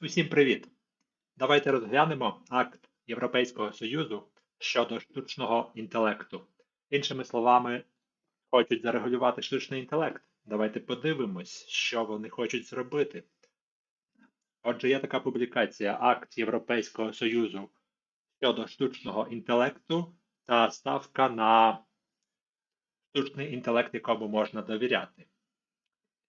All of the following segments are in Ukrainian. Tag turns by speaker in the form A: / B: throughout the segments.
A: Усім привіт! Давайте розглянемо акт Європейського Союзу щодо штучного інтелекту. Іншими словами, хочуть зарегулювати штучний інтелект. Давайте подивимось, що вони хочуть зробити. Отже, є така публікація Акт Європейського Союзу щодо штучного інтелекту та ставка на штучний інтелект, якому можна довіряти.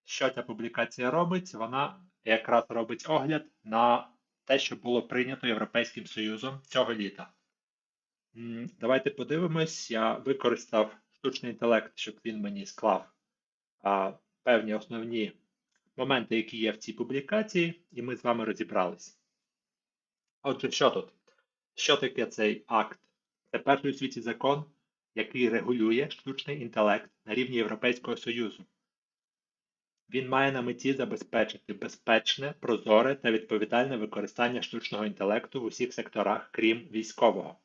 A: Що ця публікація робить? Вона якраз робить огляд на те, що було прийнято Європейським Союзом цього літа. Давайте подивимось, я використав штучний інтелект, щоб він мені склав певні основні моменти, які є в цій публікації, і ми з вами розібрались. Отже, що тут? Що таке цей акт? Це перший у світі закон, який регулює штучний інтелект на рівні Європейського Союзу. Він має на меті забезпечити безпечне, прозоре та відповідальне використання штучного інтелекту в усіх секторах, крім військового.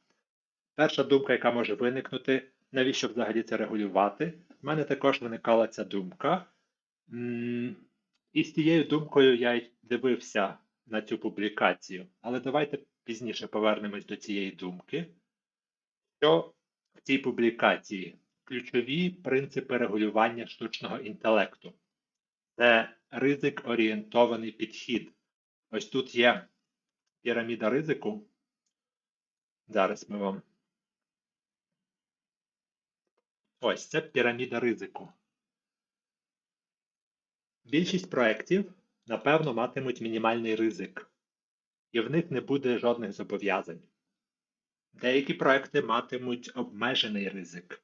A: Перша думка, яка може виникнути, навіщо взагалі це регулювати? В мене також виникала ця думка. І з цією думкою я й дивився на цю публікацію. Але давайте пізніше повернемось до цієї думки. Що в цій публікації ключові принципи регулювання штучного інтелекту? Це ризик орієнтований підхід. Ось тут є піраміда ризику. Зараз ми вам. Ось це піраміда ризику. Більшість проєктів, напевно, матимуть мінімальний ризик, і в них не буде жодних зобов'язань. Деякі проекти матимуть обмежений ризик.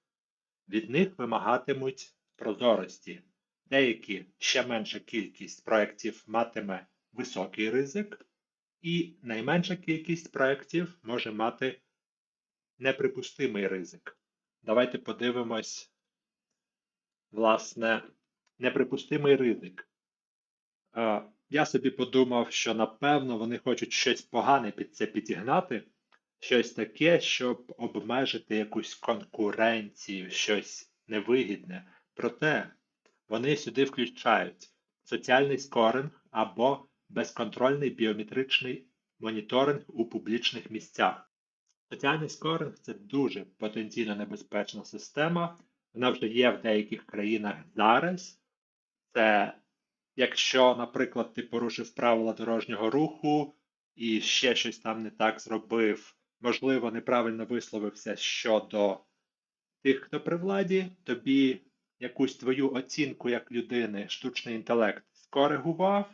A: Від них вимагатимуть прозорості. Деякі ще менша кількість проєктів матиме високий ризик, і найменша кількість проєктів може мати неприпустимий ризик. Давайте подивимось, власне, неприпустимий ризик. Я собі подумав, що напевно вони хочуть щось погане під це підігнати, щось таке, щоб обмежити якусь конкуренцію, щось невигідне. Проте вони сюди включають соціальний скоринг або безконтрольний біометричний моніторинг у публічних місцях. Соціальний скоринг це дуже потенційно небезпечна система. Вона вже є в деяких країнах зараз. Це якщо, наприклад, ти порушив правила дорожнього руху і ще щось там не так зробив, можливо, неправильно висловився щодо тих, хто при владі, тобі якусь твою оцінку як людини, штучний інтелект скоригував,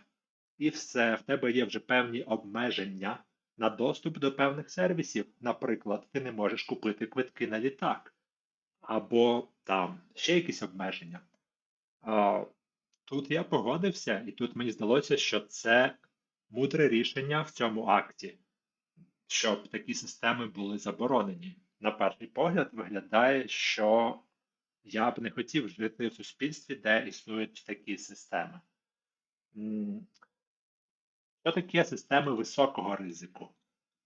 A: і все, в тебе є вже певні обмеження на доступ до певних сервісів. Наприклад, ти не можеш купити квитки на літак, або там ще якісь обмеження. Тут я погодився, і тут мені здалося, що це мудре рішення в цьому акті, щоб такі системи були заборонені. На перший погляд, виглядає, що я б не хотів жити в суспільстві, де існують такі системи. Що таке системи високого ризику?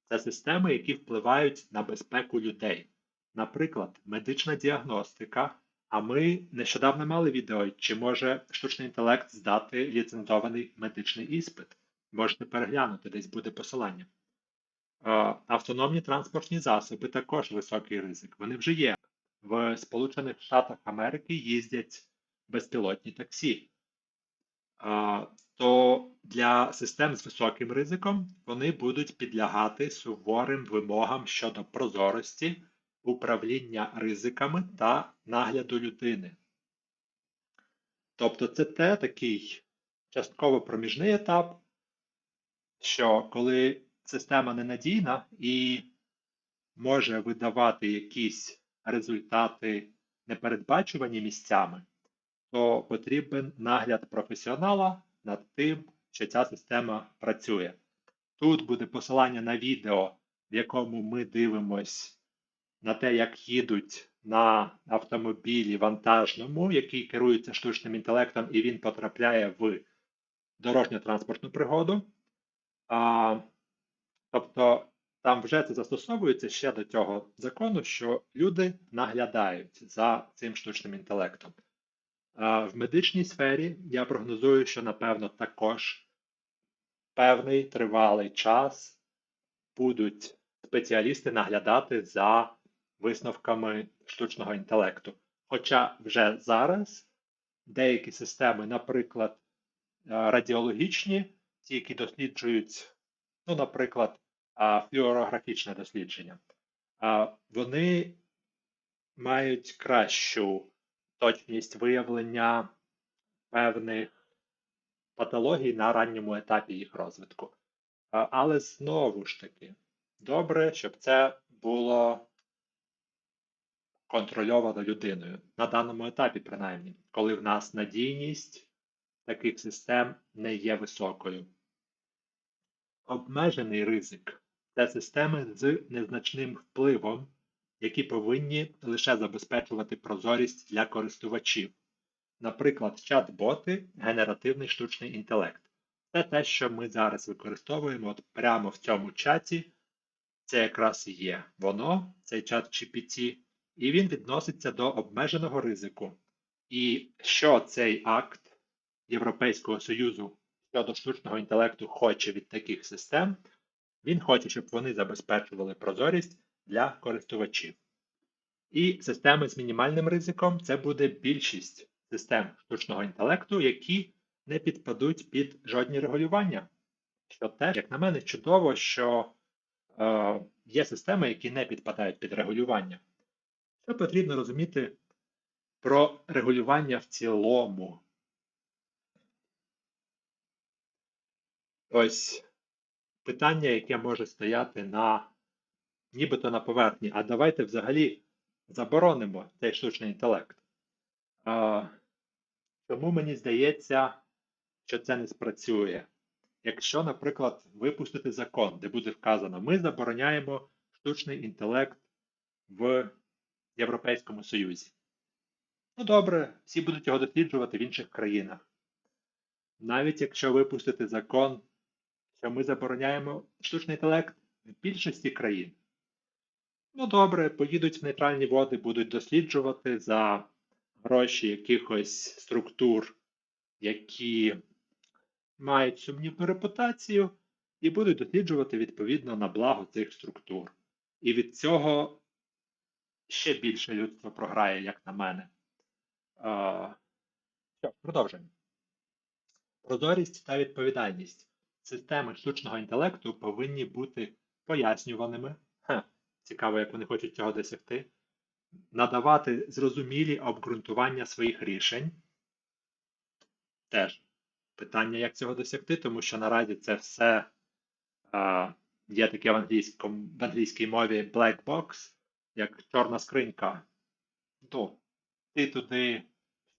A: Це системи, які впливають на безпеку людей. Наприклад, медична діагностика. А ми нещодавно мали відео, чи може штучний інтелект здати ліцензований медичний іспит. Можете переглянути, десь буде посилання. Автономні транспортні засоби також високий ризик. Вони вже є в Сполучених Штатах Америки їздять безпілотні таксі, то для систем з високим ризиком вони будуть підлягати суворим вимогам щодо прозорості, управління ризиками та нагляду людини. Тобто це те такий частково проміжний етап, що коли система ненадійна і може видавати якісь результати непередбачувані місцями, то потрібен нагляд професіонала над тим, що ця система працює. Тут буде посилання на відео, в якому ми дивимось на те, як їдуть на автомобілі вантажному, який керується штучним інтелектом, і він потрапляє в дорожньо-транспортну пригоду. А, Тобто там вже це застосовується ще до цього закону, що люди наглядають за цим штучним інтелектом. В медичній сфері я прогнозую, що напевно також певний тривалий час будуть спеціалісти наглядати за висновками штучного інтелекту. Хоча вже зараз деякі системи, наприклад, радіологічні, ті, які досліджують, ну, наприклад, флюорографічне дослідження, вони мають кращу точність виявлення певних патологій на ранньому етапі їх розвитку. Але знову ж таки, добре, щоб це було контрольовано людиною на даному етапі, принаймні, коли в нас надійність таких систем не є високою. Обмежений ризик це системи з незначним впливом, які повинні лише забезпечувати прозорість для користувачів. Наприклад, чат-боти, генеративний штучний інтелект. Це те, що ми зараз використовуємо от прямо в цьому чаті. Це якраз є воно, цей чат GPT, і він відноситься до обмеженого ризику. І що цей акт Європейського Союзу щодо штучного інтелекту хоче від таких систем, він хоче, щоб вони забезпечували прозорість для користувачів. І системи з мінімальним ризиком це буде більшість систем штучного інтелекту, які не підпадуть під жодні регулювання. Що теж, як на мене, чудово, що е, є системи, які не підпадають під регулювання. Що потрібно розуміти про регулювання в цілому? Ось питання, яке може стояти на нібито на поверхні. А давайте взагалі заборонимо цей штучний інтелект. А, Тому мені здається, що це не спрацює. Якщо, наприклад, випустити закон, де буде вказано, ми забороняємо штучний інтелект в Європейському Союзі. Ну добре, всі будуть його досліджувати в інших країнах. Навіть якщо випустити закон, що ми забороняємо штучний інтелект в більшості країн. Ну добре, поїдуть в нейтральні води, будуть досліджувати за гроші якихось структур, які мають сумнівну репутацію, і будуть досліджувати відповідно на благо цих структур. І від цього ще більше людство програє, як на мене. Продовжуємо. Прозорість та відповідальність. Системи штучного інтелекту повинні бути пояснюваними. Ха, Цікаво, як вони хочуть цього досягти. Надавати зрозумілі обґрунтування своїх рішень. Теж питання, як цього досягти, тому що наразі це все а, є таке в, в англійській мові black box, як чорна скринька. Ну, ти туди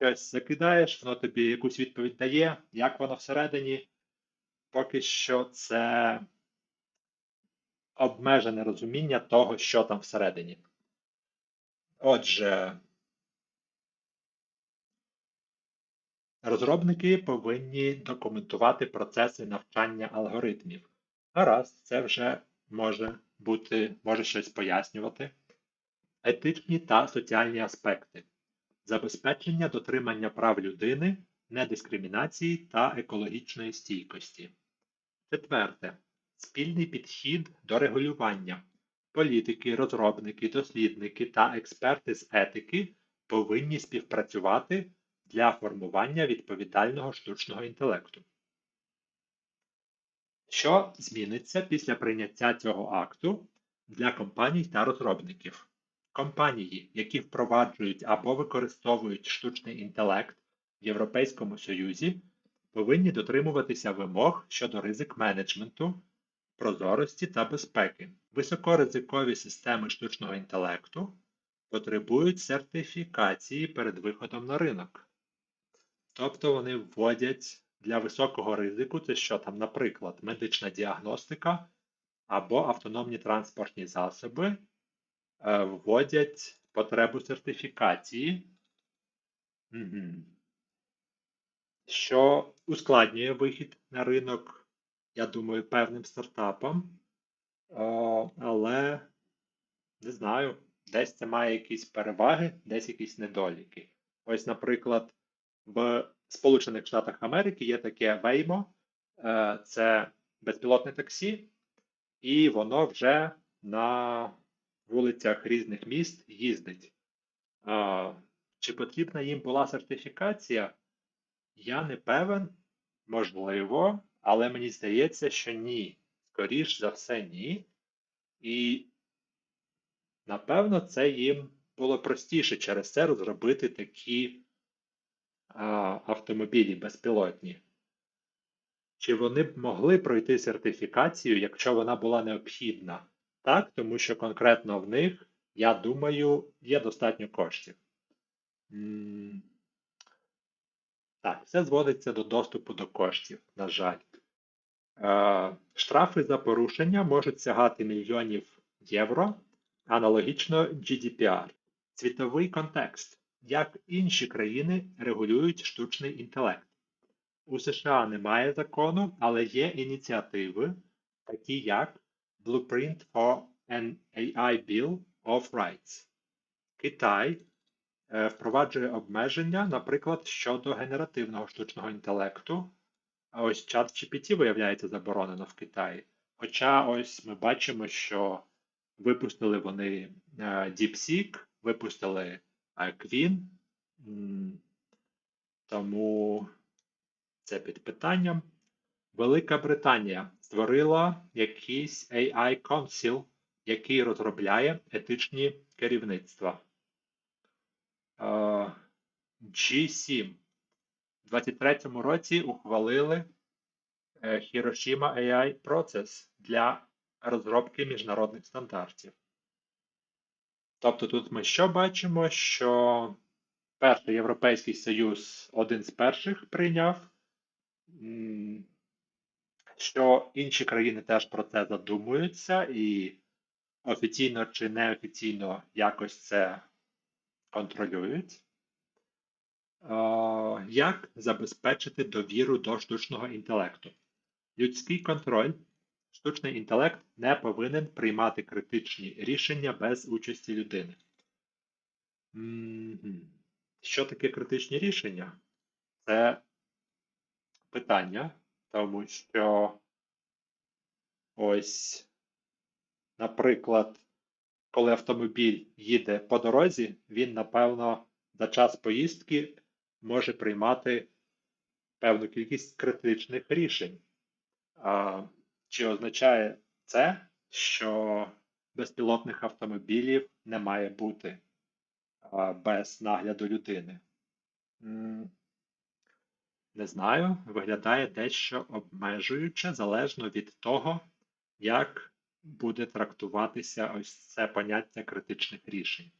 A: щось закидаєш, воно тобі якусь відповідь дає, як воно всередині. Поки що це обмежене розуміння того, що там всередині. Отже, розробники повинні документувати процеси навчання алгоритмів. Гаразд, це вже може бути, може щось пояснювати. Етичні та соціальні аспекти, забезпечення дотримання прав людини, недискримінації та екологічної стійкості. Четверте. Спільний підхід до регулювання. Політики, розробники, дослідники та експерти з етики повинні співпрацювати для формування відповідального штучного інтелекту. Що зміниться після прийняття цього акту для компаній та розробників? Компанії, які впроваджують або використовують штучний інтелект в Європейському Союзі, повинні дотримуватися вимог щодо ризик менеджменту, прозорості та безпеки. Високоризикові системи штучного інтелекту потребують сертифікації перед виходом на ринок. Тобто вони вводять для високого ризику, це що там, наприклад, медична діагностика або автономні транспортні засоби е, вводять потребу сертифікації. Угу що ускладнює вихід на ринок, я думаю, певним стартапам. Але не знаю, десь це має якісь переваги, десь якісь недоліки. Ось, наприклад, в Сполучених Штатах Америки є таке е, це безпілотне таксі, і воно вже на вулицях різних міст їздить. Чи потрібна їм була сертифікація? Я не певен, можливо, але мені здається, що ні. Скоріш за все, ні. І напевно, це їм було простіше через це розробити такі а, автомобілі безпілотні. Чи вони б могли пройти сертифікацію, якщо вона була необхідна? Так, тому що конкретно в них, я думаю, є достатньо коштів. Так, все зводиться до доступу до коштів, на жаль. Е, Штрафи за порушення можуть сягати мільйонів євро, аналогічно GDPR. Світовий контекст. Як інші країни регулюють штучний інтелект? У США немає закону, але є ініціативи, такі як Blueprint for an AI Bill of Rights. Китай впроваджує обмеження, наприклад, щодо генеративного штучного інтелекту. А ось ChatGPT, виявляється, заборонено в Китаї. Хоча ось ми бачимо, що випустили вони е, DeepSeek, випустили е, Queen, тому це під питанням. Велика Британія створила якийсь AI Council, який розробляє етичні керівництва. Е, G7 у 23-му році ухвалили е, Hiroshima AI Process для розробки міжнародних стандартів. Тобто тут ми що бачимо? Що перший Європейський Союз один з перших прийняв, що інші країни теж про це задумуються і офіційно чи неофіційно якось це контролюють. Е, Як забезпечити довіру до штучного інтелекту? Людський контроль. Штучний інтелект не повинен приймати критичні рішення без участі людини. Що таке критичні рішення? Це питання, тому що ось, наприклад, коли автомобіль їде по дорозі, він, напевно, за час поїздки може приймати певну кількість критичних рішень. Чи означає це, що безпілотних автомобілів не має бути без нагляду людини? Не знаю, виглядає дещо обмежуюче залежно від того, як буде трактуватися ось це поняття критичних рішень.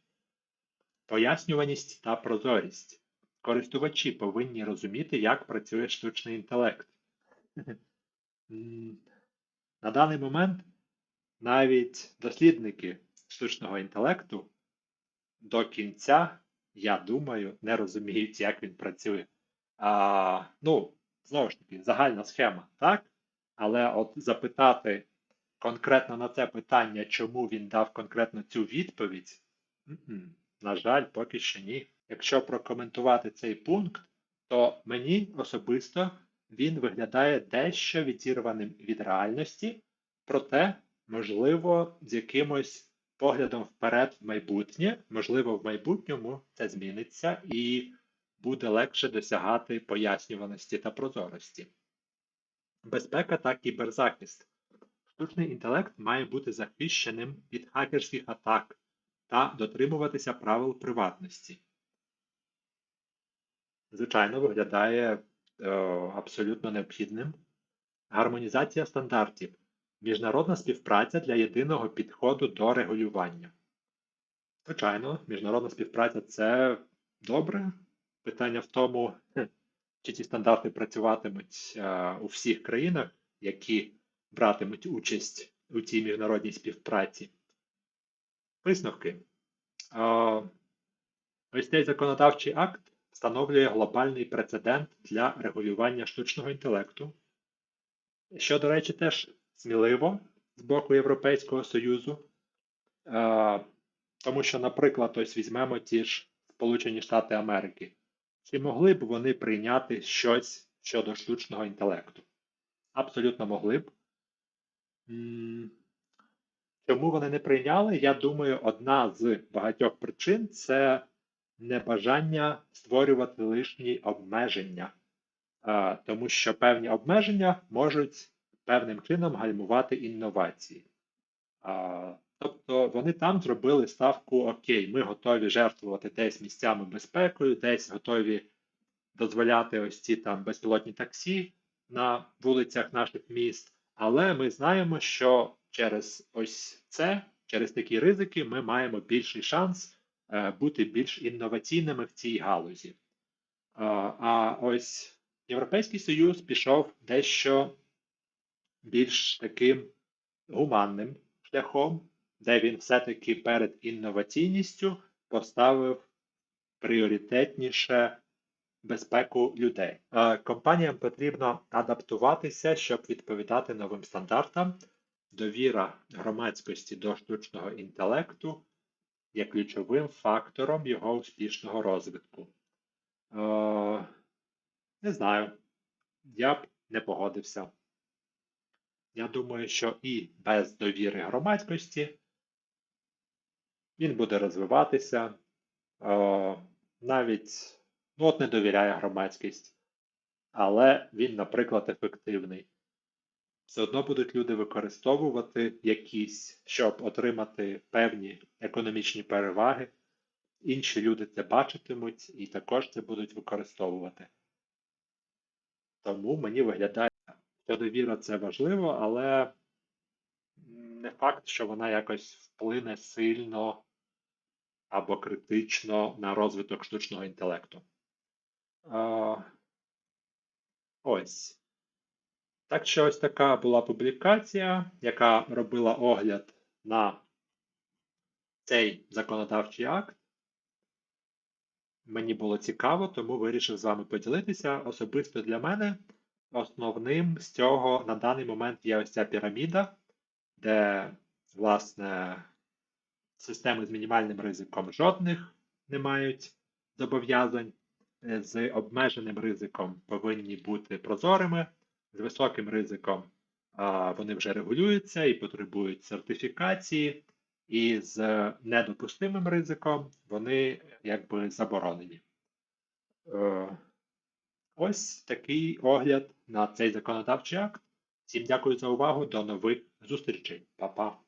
A: Пояснюваність та прозорість. Користувачі повинні розуміти, як працює штучний інтелект. На даний момент навіть дослідники штучного інтелекту до кінця, я думаю, не розуміють, як він працює. А, ну, знову ж таки, загальна схема, так? Але от запитати конкретно на це питання, чому він дав конкретно цю відповідь, на жаль, поки що ні. Якщо прокоментувати цей пункт, то мені особисто він виглядає дещо відірваним від реальності, проте, можливо, з якимось поглядом вперед в майбутнє, можливо, в майбутньому це зміниться і буде легше досягати пояснюваності та прозорості. Безпека та кіберзахист. Штучний інтелект має бути захищеним від хакерських атак та дотримуватися правил приватності. Звичайно, виглядає е, абсолютно необхідним. Гармонізація стандартів. Міжнародна співпраця для єдиного підходу до регулювання. Звичайно, міжнародна співпраця це добре. Питання в тому, чи ці стандарти працюватимуть е, у всіх країнах, які братимуть участь у цій міжнародній співпраці. Висновки. Ось цей законодавчий акт встановлює глобальний прецедент для регулювання штучного інтелекту, що, до речі, теж сміливо з боку Європейського Союзу. Тому що, наприклад, ось візьмемо ті ж Сполучені Штати Америки. Чи могли б вони прийняти щось щодо штучного інтелекту? Абсолютно могли б. Чому вони не прийняли? Я думаю, одна з багатьох причин це небажання створювати лишні обмеження, тому що певні обмеження можуть певним чином гальмувати інновації. Тобто вони там зробили ставку: Окей, ми готові жертвувати десь місцями безпекою, десь готові дозволяти ось ці там безпілотні таксі на вулицях наших міст. Але ми знаємо, що через ось це, через такі ризики, ми маємо більший шанс е, бути більш інноваційними в цій галузі. Е, а ось Європейський Союз пішов дещо більш таким гуманним шляхом, де він все-таки перед інноваційністю поставив пріоритетніше безпеку людей. Е, Компаніям потрібно адаптуватися, щоб відповідати новим стандартам. Довіра громадськості до штучного інтелекту є ключовим фактором його успішного розвитку. Е, Не знаю, я б не погодився. Я думаю, що і без довіри громадськості він буде розвиватися. Е, Навіть ну, от не довіряє громадськість, але він, наприклад, ефективний. Все одно будуть люди використовувати якісь, щоб отримати певні економічні переваги. Інші люди це бачитимуть і також це будуть використовувати. Тому мені виглядає, що довіра це важливо, але не факт, що вона якось вплине сильно або критично на розвиток штучного інтелекту. Ось. Так що ось така була публікація, яка робила огляд на цей законодавчий акт. Мені було цікаво, тому вирішив з вами поділитися. Особисто для мене основним з цього на даний момент є ось ця піраміда, де, власне, системи з мінімальним ризиком жодних не мають зобов'язань. З обмеженим ризиком повинні бути прозорими, з високим ризиком вони вже регулюються і потребують сертифікації, і з недопустимим ризиком вони якби заборонені. Е, Ось такий огляд на цей законодавчий акт. Всім дякую за увагу. До нових зустрічей. Па-па.